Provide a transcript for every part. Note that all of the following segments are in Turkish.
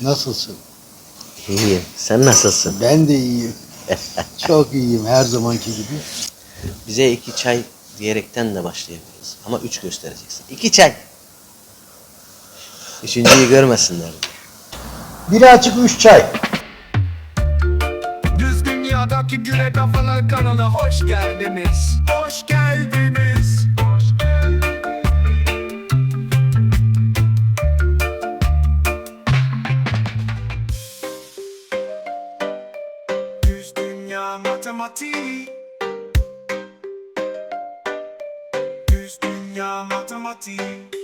Nasılsın? İyiyim. Sen nasılsın? Ben de iyiyim. Çok iyiyim her zamanki gibi. Bize iki çay diyerekten de başlayabiliriz. Ama üç göstereceksin. İki çay. Üçüncüyü görmesinler. Biri açık üç çay. Düz dünyadaki güne kafalar kanalına hoş geldiniz. Hoş geldiniz. Düz dünya matematiği. Düz dünya matematiği.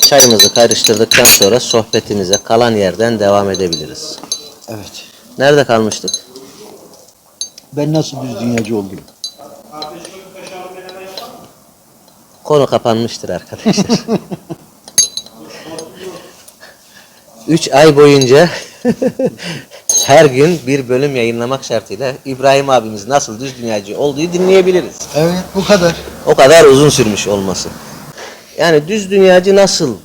Çayımızı karıştırdıktan sonra sohbetimize kalan yerden devam edebiliriz. Evet. Nerede kalmıştık? Ben nasıl düz dünyacı oldum? Konu kapanmıştır arkadaşlar. Üç ay boyunca her gün bir bölüm yayınlamak şartıyla İbrahim abimiz nasıl düz dünyacı olduğu dinleyebiliriz. Evet bu kadar. O kadar uzun sürmüş olması. Yani düz dünyacı nasıl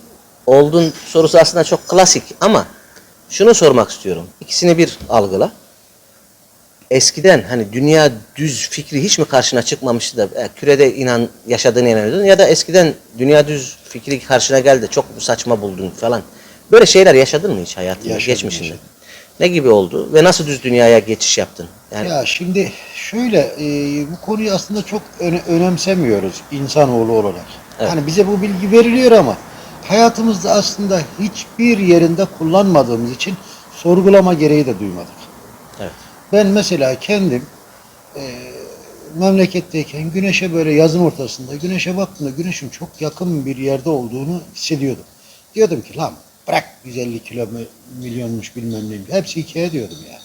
oldun sorusu aslında çok klasik ama şunu sormak istiyorum. İkisini bir algıla. Eskiden hani dünya düz fikri hiç mi karşına çıkmamıştı da e, kürede inan yaşadığını inanıyordun ya da eskiden dünya düz fikri karşına geldi çok saçma buldun falan. Böyle şeyler yaşadın mı hiç hayatında, Yaşadım, geçmişinde? yaşadım. Ne gibi oldu ve nasıl düz dünyaya geçiş yaptın? Yani Ya şimdi şöyle e, bu konuyu aslında çok öne- önemsemiyoruz insanoğlu olarak. Evet. Hani bize bu bilgi veriliyor ama hayatımızda aslında hiçbir yerinde kullanmadığımız için sorgulama gereği de duymadık. Evet. Ben mesela kendim e, memleketteyken güneşe böyle yazın ortasında güneşe baktığımda güneşin çok yakın bir yerde olduğunu hissediyordum. Diyordum ki lan bırak 150 kilo milyonmuş bilmem neymiş. Hepsi hikaye diyordum ya.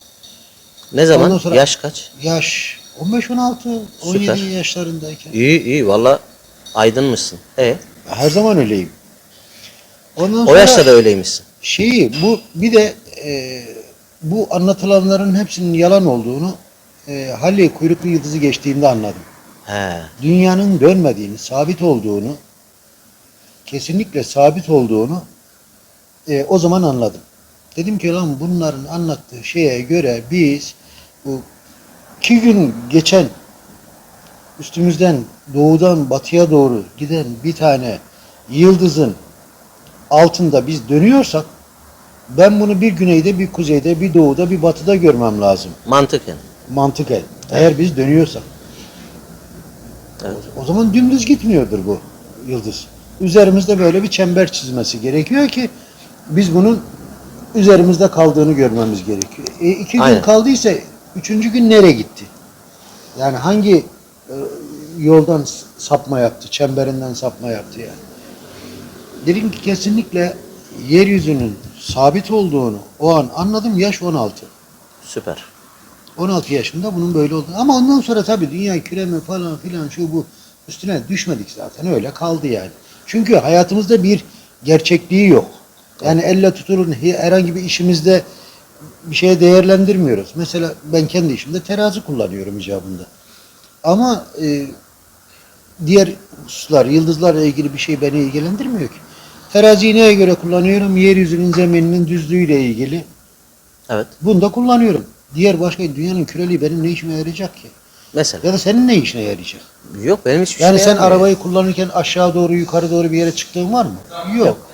ne zaman? Sonra- Yaş kaç? Yaş 15-16, 17 Süper. yaşlarındayken. İyi iyi valla aydınmışsın. E Her zaman öyleyim. Ondan o sonra yaşta da öyleymişsin. şeyi bu bir de e, bu anlatılanların hepsinin yalan olduğunu e, Halley kuyruklu yıldızı geçtiğimde anladım. He. Dünyanın dönmediğini, sabit olduğunu, kesinlikle sabit olduğunu e, o zaman anladım. Dedim ki lan bunların anlattığı şeye göre biz bu iki gün geçen üstümüzden doğudan batıya doğru giden bir tane yıldızın altında biz dönüyorsak ben bunu bir güneyde, bir kuzeyde, bir doğuda, bir batıda görmem lazım. Mantıken. Mantıken. Eğer biz dönüyorsak. Evet. O zaman dümdüz gitmiyordur bu yıldız. Üzerimizde böyle bir çember çizmesi gerekiyor ki biz bunun üzerimizde kaldığını görmemiz gerekiyor. E, iki gün Aynen. kaldıysa üçüncü gün nereye gitti? Yani hangi yoldan s- sapma yaptı, çemberinden sapma yaptı yani. Dedim ki kesinlikle yeryüzünün sabit olduğunu o an anladım. Yaş 16. Süper. 16 yaşında bunun böyle oldu. Ama ondan sonra tabii dünya küreme falan filan şu bu üstüne düşmedik zaten öyle kaldı yani. Çünkü hayatımızda bir gerçekliği yok. Yani elle tutulur herhangi bir işimizde bir şeye değerlendirmiyoruz. Mesela ben kendi işimde terazi kullanıyorum icabında. Ama e, diğer hususlar, yıldızlarla ilgili bir şey beni ilgilendirmiyor ki. Teraziyi neye göre kullanıyorum? Yeryüzünün zemininin düzlüğüyle ilgili. Evet. Bunu da kullanıyorum. Diğer başka dünyanın küreliği benim ne işime yarayacak ki? Mesela. Ya da senin ne işine yarayacak? Yok benim hiçbir Yani şey sen yapmıyor. arabayı kullanırken aşağı doğru yukarı doğru bir yere çıktığın var mı? Yok.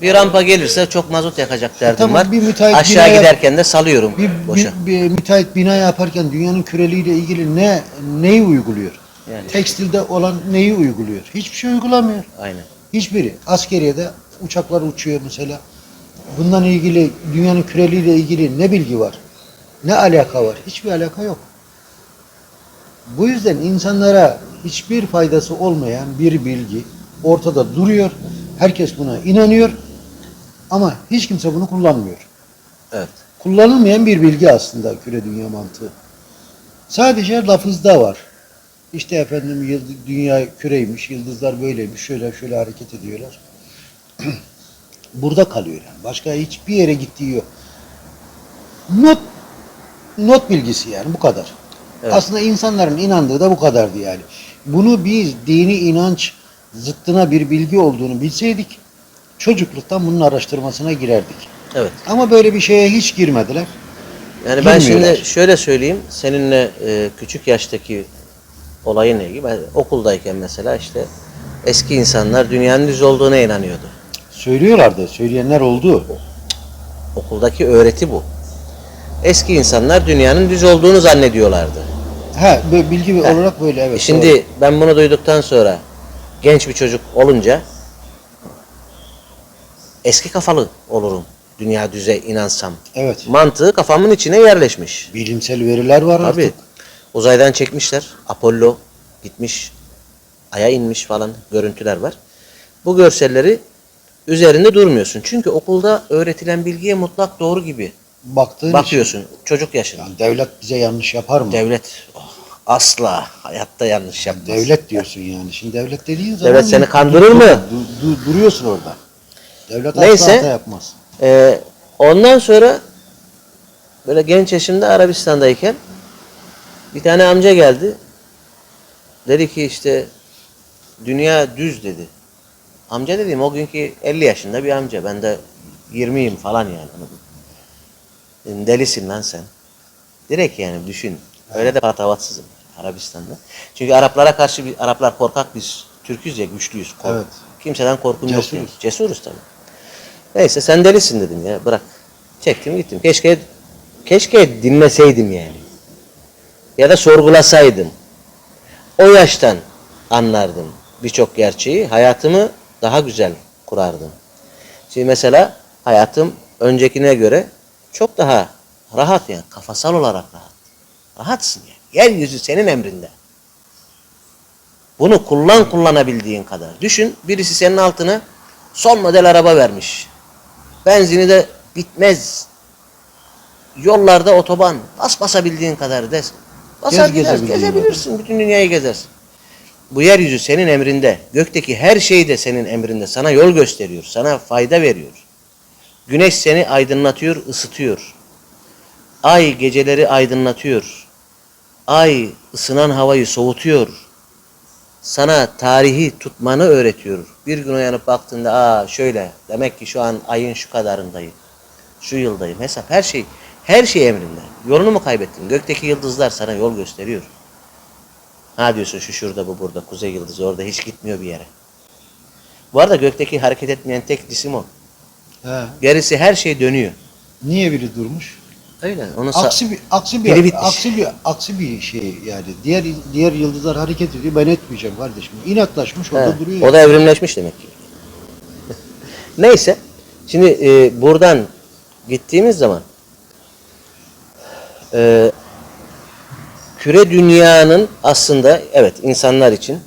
Bir rampa gelirse çok mazot yakacak derdim tamam, var. bir müteahhit Aşağı binaya- giderken de salıyorum Bir, boşa. bir, bir müteahhit bina yaparken dünyanın küreliğiyle ilgili ne neyi uyguluyor? Yani. Tekstilde olan neyi uyguluyor? Hiçbir şey uygulamıyor. Aynen. Hiçbiri. Askeriyede uçaklar uçuyor mesela. Bundan ilgili dünyanın küreliğiyle ilgili ne bilgi var? Ne alaka var? Hiçbir alaka yok. Bu yüzden insanlara hiçbir faydası olmayan bir bilgi ortada duruyor. Herkes buna inanıyor. Ama hiç kimse bunu kullanmıyor. Evet. kullanılmayan bir bilgi aslında küre dünya mantığı. Sadece lafızda var. İşte efendim yıldız, dünya küreymiş, yıldızlar böyleymiş, şöyle şöyle hareket ediyorlar. Burada kalıyor yani. Başka hiçbir yere gittiği yok. Not not bilgisi yani bu kadar. Evet. Aslında insanların inandığı da bu kadardı yani. Bunu biz dini inanç zıttına bir bilgi olduğunu bilseydik çocukluktan bunun araştırmasına girerdik. Evet. Ama böyle bir şeye hiç girmediler. Yani ben şimdi şöyle söyleyeyim. Seninle e, küçük yaştaki olayın ilgili. Ben okuldayken mesela işte eski insanlar dünyanın düz olduğuna inanıyordu. Söylüyorlardı, söyleyenler oldu. Okuldaki öğreti bu. Eski insanlar dünyanın düz olduğunu zannediyorlardı. Ha, böyle bilgi olarak böyle evet. Şimdi doğru. ben bunu duyduktan sonra genç bir çocuk olunca eski kafalı olurum. Dünya düze inansam. evet. Mantığı kafamın içine yerleşmiş. Bilimsel veriler var Tabii. artık. Uzaydan çekmişler. Apollo gitmiş. Ay'a inmiş falan görüntüler var. Bu görselleri üzerinde durmuyorsun. Çünkü okulda öğretilen bilgiye mutlak doğru gibi Baktığın bakıyorsun. Çocuk yaşında. için, devlet bize yanlış yapar mı? Devlet oh, asla hayatta yanlış yapmaz. Devlet diyorsun yani. Şimdi devlet dediğin zaman Devlet seni kandırır mı? du- du- duruyorsun orada. Devlet Neyse. asla hata yapmaz. Ee, ondan sonra böyle genç yaşımda Arabistan'dayken bir tane amca geldi. Dedi ki işte dünya düz dedi. Amca dediğim o günkü 50 yaşında bir amca. Ben de 20'yim falan yani. Dedim, Delisin lan sen. Direkt yani düşün. Öyle de patavatsızım Arabistan'da. Çünkü Araplara karşı bir Araplar korkak biz Türküz ya güçlüyüz. Kork- Evet. Kimseden korkum. Cesuruz. Cesuruz tabii. Neyse sen delisin dedim ya bırak. Çektim gittim. Keşke keşke dinleseydim yani. Ya da sorgulasaydım. O yaştan anlardım birçok gerçeği. Hayatımı daha güzel kurardım. Şimdi mesela hayatım öncekine göre çok daha rahat yani kafasal olarak rahat. Rahatsın yani. Yeryüzü senin emrinde. Bunu kullan kullanabildiğin kadar. Düşün birisi senin altına son model araba vermiş. Benzini de bitmez. Yollarda otoban. Bas basabildiğin kadar des. Basar Gez gider, gezebildiğin gezebilirsin. Bütün dünyayı gezersin. Bu yeryüzü senin emrinde. Gökteki her şey de senin emrinde. Sana yol gösteriyor. Sana fayda veriyor. Güneş seni aydınlatıyor, ısıtıyor. Ay geceleri aydınlatıyor. Ay ısınan havayı soğutuyor. Sana tarihi tutmanı öğretiyor. Bir gün uyanıp baktığında aa şöyle demek ki şu an ayın şu kadarındayım. Şu yıldayım. Hesap her şey her şey emrinde. Yolunu mu kaybettin? Gökteki yıldızlar sana yol gösteriyor. Ha diyorsun şu şurada bu burada kuzey yıldızı orada hiç gitmiyor bir yere. Bu arada gökteki hareket etmeyen tek cisim o. He. Gerisi her şey dönüyor. Niye biri durmuş? Öyle. Onu Aksi bir aksi bir bitmiş. aksi bir aksi bir şey yani. Diğer diğer yıldızlar hareket ediyor. Ben etmeyeceğim kardeşim. İnatlaşmış orada He, duruyor. O da evrimleşmiş demek ki. Neyse. Şimdi e, buradan gittiğimiz zaman e, küre dünyanın aslında evet insanlar için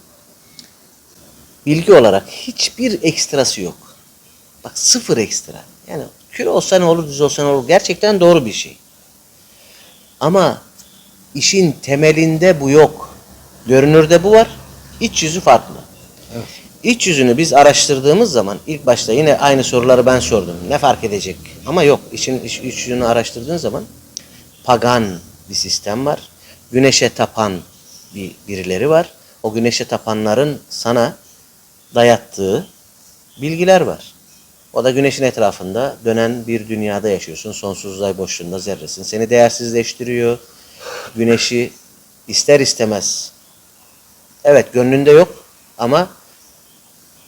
bilgi olarak hiçbir ekstrası yok. Bak sıfır ekstra. Yani küre olsa ne olur, düz olsa ne olur. Gerçekten doğru bir şey. Ama işin temelinde bu yok. Görünürde bu var. İç yüzü farklı. İç yüzünü biz araştırdığımız zaman ilk başta yine aynı soruları ben sordum. Ne fark edecek? Ama yok. İçin iç, iç yüzünü araştırdığın zaman pagan bir sistem var. Güneşe tapan bir birileri var. O güneşe tapanların sana dayattığı bilgiler var. O da güneşin etrafında dönen bir dünyada yaşıyorsun. Sonsuz uzay boşluğunda zerresin. Seni değersizleştiriyor. Güneşi ister istemez evet gönlünde yok ama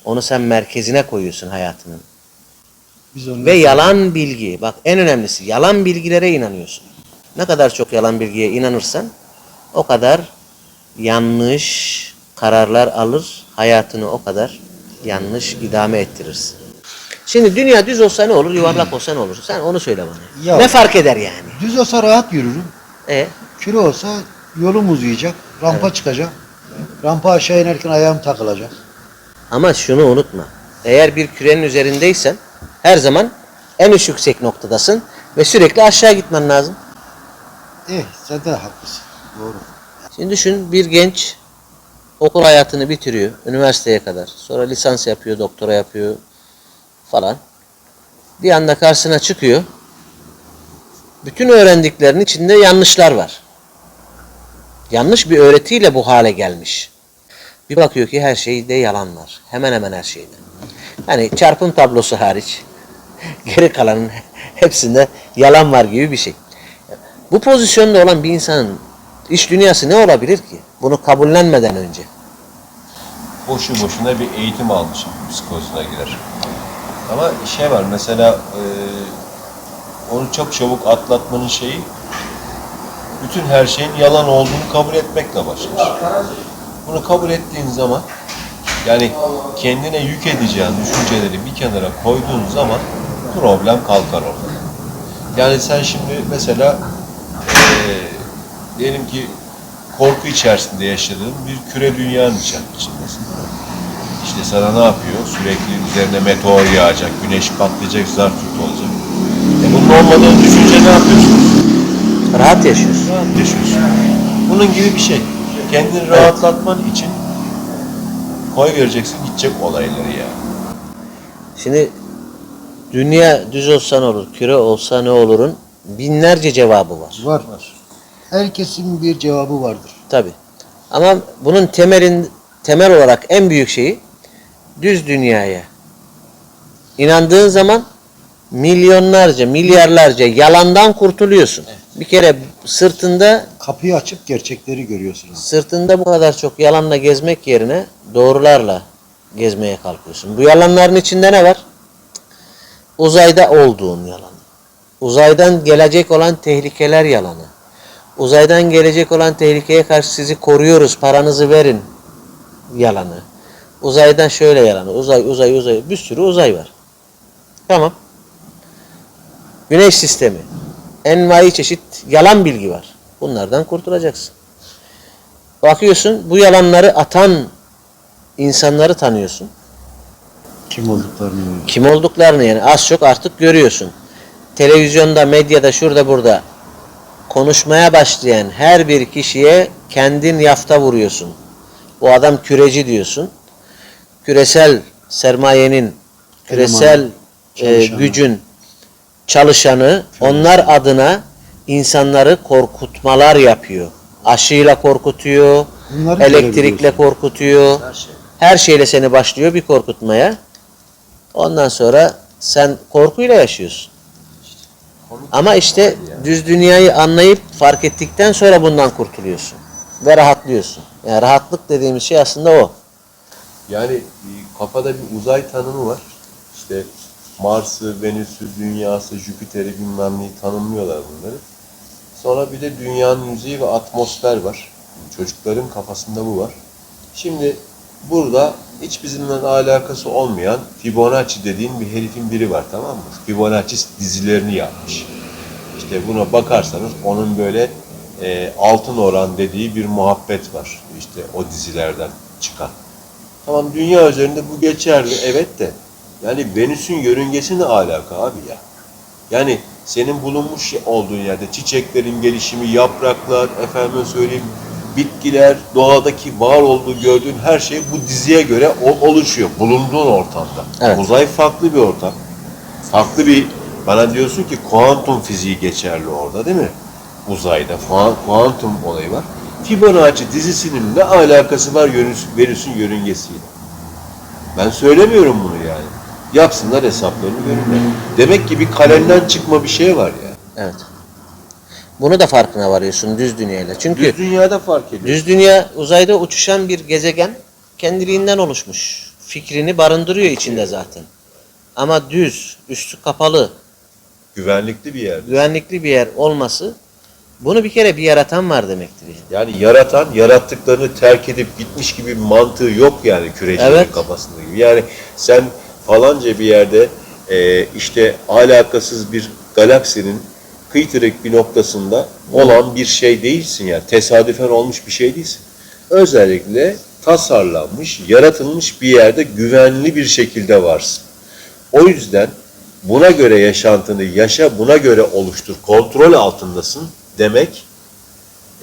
onu sen merkezine koyuyorsun hayatının. Biz Ve yalan bilgi. Bak en önemlisi yalan bilgilere inanıyorsun. Ne kadar çok yalan bilgiye inanırsan o kadar yanlış kararlar alır. Hayatını o kadar yanlış idame ettirirsin. Şimdi dünya düz olsa ne olur, yuvarlak olsa ne olur? Sen onu söyle bana. Ya- ne fark eder yani? düz olsa rahat yürürüm. E, Küre olsa yolum uzayacak. Rampa çıkacak. Rampa aşağı inerken ayağım takılacak. Ama şunu unutma. Eğer bir kürenin üzerindeysen her zaman en üst yüksek noktadasın Ve sürekli aşağı gitmen lazım. Eh sen de haklısın. Doğru. Şimdi düşün bir genç okul hayatını bitiriyor üniversiteye kadar. Sonra lisans yapıyor, doktora yapıyor falan. Bir anda karşısına çıkıyor. Bütün öğrendiklerinin içinde yanlışlar var. Yanlış bir öğretiyle bu hale gelmiş. Bir bakıyor ki her şeyde yalan var. Hemen hemen her şeyde. Yani çarpım tablosu hariç geri kalanın hepsinde yalan var gibi bir şey. Bu pozisyonda olan bir insanın iş dünyası ne olabilir ki? Bunu kabullenmeden önce. boşu boşuna bir eğitim almış psikolojisine girer. Ama şey var mesela e, onu çok çabuk atlatmanın şeyi bütün her şeyin yalan olduğunu kabul etmekle başlar. Bunu kabul ettiğin zaman yani kendine yük edeceğin düşünceleri bir kenara koyduğun zaman problem kalkar orada. Yani sen şimdi mesela eee diyelim ki korku içerisinde yaşadığın bir küre dünyanın içerisindesin. İşte sana ne yapıyor? Sürekli üzerine meteor yağacak, güneş patlayacak, zar tut olacak. E bunun olmadığını düşünce ne yapıyorsun? Rahat yaşıyorsun. Rahat yaşıyorsun. Bunun gibi bir şey. Kendini rahatlatman için koy vereceksin gidecek olayları yani. Şimdi dünya düz olsa ne olur, küre olsa ne olurun binlerce cevabı var. Var. Herkesin bir cevabı vardır. Tabi. Ama bunun temelin temel olarak en büyük şeyi düz dünyaya inandığın zaman milyonlarca, milyarlarca yalandan kurtuluyorsun. Bir kere sırtında Kapıyı açıp gerçekleri görüyorsunuz. sırtında bu kadar çok yalanla gezmek yerine doğrularla gezmeye kalkıyorsun. Bu yalanların içinde ne var? Uzayda olduğun yalan. Uzaydan gelecek olan tehlikeler yalanı. Uzaydan gelecek olan tehlikeye karşı sizi koruyoruz, paranızı verin yalanı. Uzaydan şöyle yalanı. Uzay, uzay, uzay. Bir sürü uzay var. Tamam. Güneş sistemi. Envai çeşit yalan bilgi var. Bunlardan kurtulacaksın. Bakıyorsun bu yalanları atan insanları tanıyorsun. Kim olduklarını Kim olduklarını yani az çok artık görüyorsun. Televizyonda, medyada, şurada burada konuşmaya başlayan her bir kişiye kendin yafta vuruyorsun. Bu adam küreci diyorsun. Küresel sermayenin, küresel e, gücün çalışanı onlar adına insanları korkutmalar yapıyor. Aşıyla korkutuyor, Bunları elektrikle korkutuyor. Her şeyle seni başlıyor bir korkutmaya. Ondan sonra sen korkuyla yaşıyorsun. Ama işte düz dünyayı anlayıp fark ettikten sonra bundan kurtuluyorsun. Ve rahatlıyorsun. Yani rahatlık dediğimiz şey aslında o. Yani kafada bir uzay tanımı var. İşte Mars'ı, Venüs'ü, Dünya'sı, Jüpiter'i bilmem neyi tanımlıyorlar bunları. Sonra bir de dünyanın yüzeyi ve atmosfer var. Çocukların kafasında bu var. Şimdi burada hiç bizimle alakası olmayan Fibonacci dediğin bir herifin biri var tamam mı? Fibonacci dizilerini yapmış. İşte buna bakarsanız onun böyle e, altın oran dediği bir muhabbet var. İşte o dizilerden çıkan. Tamam dünya üzerinde bu geçerli evet de yani Venüs'ün yörüngesi ne alaka abi ya? Yani senin bulunmuş olduğun yerde çiçeklerin gelişimi, yapraklar, efendim söyleyeyim bitkiler, doğadaki var olduğu gördüğün her şey bu diziye göre oluşuyor bulunduğun ortamda. Evet. Uzay farklı bir ortam. Farklı bir bana diyorsun ki kuantum fiziği geçerli orada değil mi? Uzayda kuantum olayı var. Fibonacci dizisinin ne alakası var Venüs- Venüs'ün yörüngesiyle? Ben söylemiyorum bunu yani. Yapsınlar hesaplarını görürler. Demek ki bir kalemden çıkma bir şey var ya. Evet. Bunu da farkına varıyorsun düz dünyayla. Çünkü Düz dünyada fark ediyor. Düz dünya uzayda uçuşan bir gezegen kendiliğinden oluşmuş. Fikrini barındırıyor içinde zaten. Ama düz, üstü kapalı, Güvenlikli bir yerde. güvenlikli bir yer olması bunu bir kere bir yaratan var demektir. yani. Yani yaratan, yarattıklarını terk edip gitmiş gibi bir mantığı yok yani kürecinin Evet. kafasında gibi. Yani sen falanca bir yerde e, işte alakasız bir galaksinin kıytırık bir noktasında olan bir şey değilsin yani. Tesadüfen olmuş bir şey değilsin. Özellikle tasarlanmış, yaratılmış bir yerde güvenli bir şekilde varsın. O yüzden buna göre yaşantını yaşa, buna göre oluştur, kontrol altındasın demek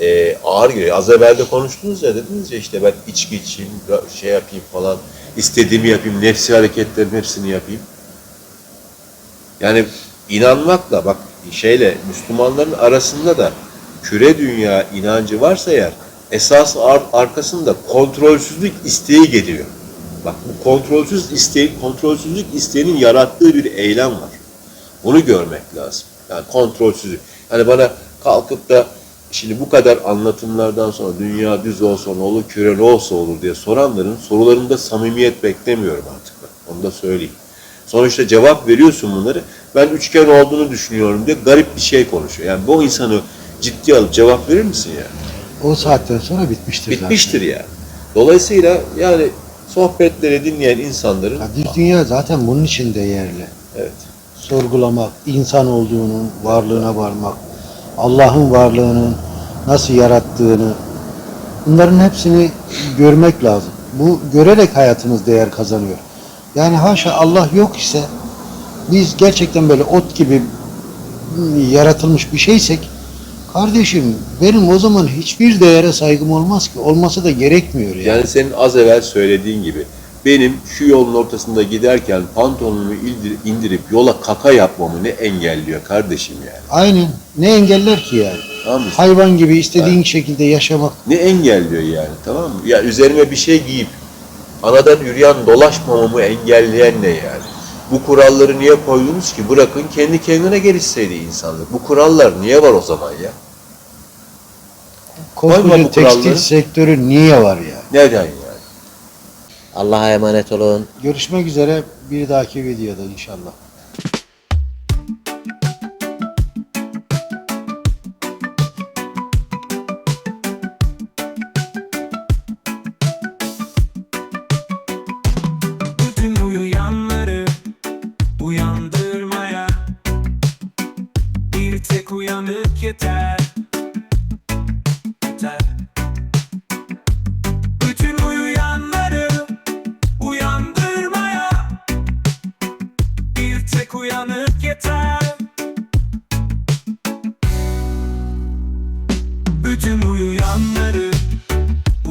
e, ağır geliyor. Az evvel de konuştunuz ya dediniz ya işte ben içki içeyim, şey yapayım falan, istediğimi yapayım, nefsi hareketlerin hepsini yapayım. Yani inanmakla bak şeyle Müslümanların arasında da küre dünya inancı varsa eğer esas ar- arkasında kontrolsüzlük isteği geliyor. Bak bu kontrolsüz isteğin, kontrolsüzlük isteğinin yarattığı bir eylem var. Bunu görmek lazım. Yani kontrolsüzlük. Hani bana kalkıp da şimdi bu kadar anlatımlardan sonra dünya düz olsa ne olur, küre ne olsa olur diye soranların sorularında samimiyet beklemiyorum artık ben. Onu da söyleyeyim. Sonuçta cevap veriyorsun bunları. Ben üçgen olduğunu düşünüyorum diye garip bir şey konuşuyor. Yani bu insanı ciddiye alıp cevap verir misin ya? O saatten sonra bitmiştir, Bitmiştir yani. Dolayısıyla yani sohbetleri dinleyen insanların zaten. Ya dünya zaten bunun için değerli. evet Sorgulamak, insan olduğunun varlığına varmak, Allah'ın varlığının nasıl yarattığını, bunların hepsini görmek lazım. Bu görerek hayatımız değer kazanıyor. Yani haşa Allah yok ise biz gerçekten böyle ot gibi yaratılmış bir şeysek kardeşim benim o zaman hiçbir değere saygım olmaz ki. Olması da gerekmiyor yani. Yani senin az evvel söylediğin gibi benim şu yolun ortasında giderken pantolonumu indir- indirip yola kaka yapmamı ne engelliyor kardeşim yani? Aynen. Ne engeller ki yani? Tamam mı? Hayvan gibi istediğin şekilde yaşamak. Ne engelliyor yani tamam mı? Ya üzerime bir şey giyip anadan yürüyen dolaşmamamı engelleyen ne yani? Bu kuralları niye koydunuz ki? Bırakın kendi kendine gelişseydi insanlık. Bu kurallar niye var o zaman ya? Koskoca tekstil kuralları. sektörü niye var ya? Neden yani? Allah'a emanet olun. Görüşmek üzere bir dahaki videoda inşallah.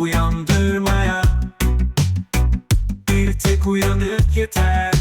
uyandırmaya. Bir tek uyanık yeter.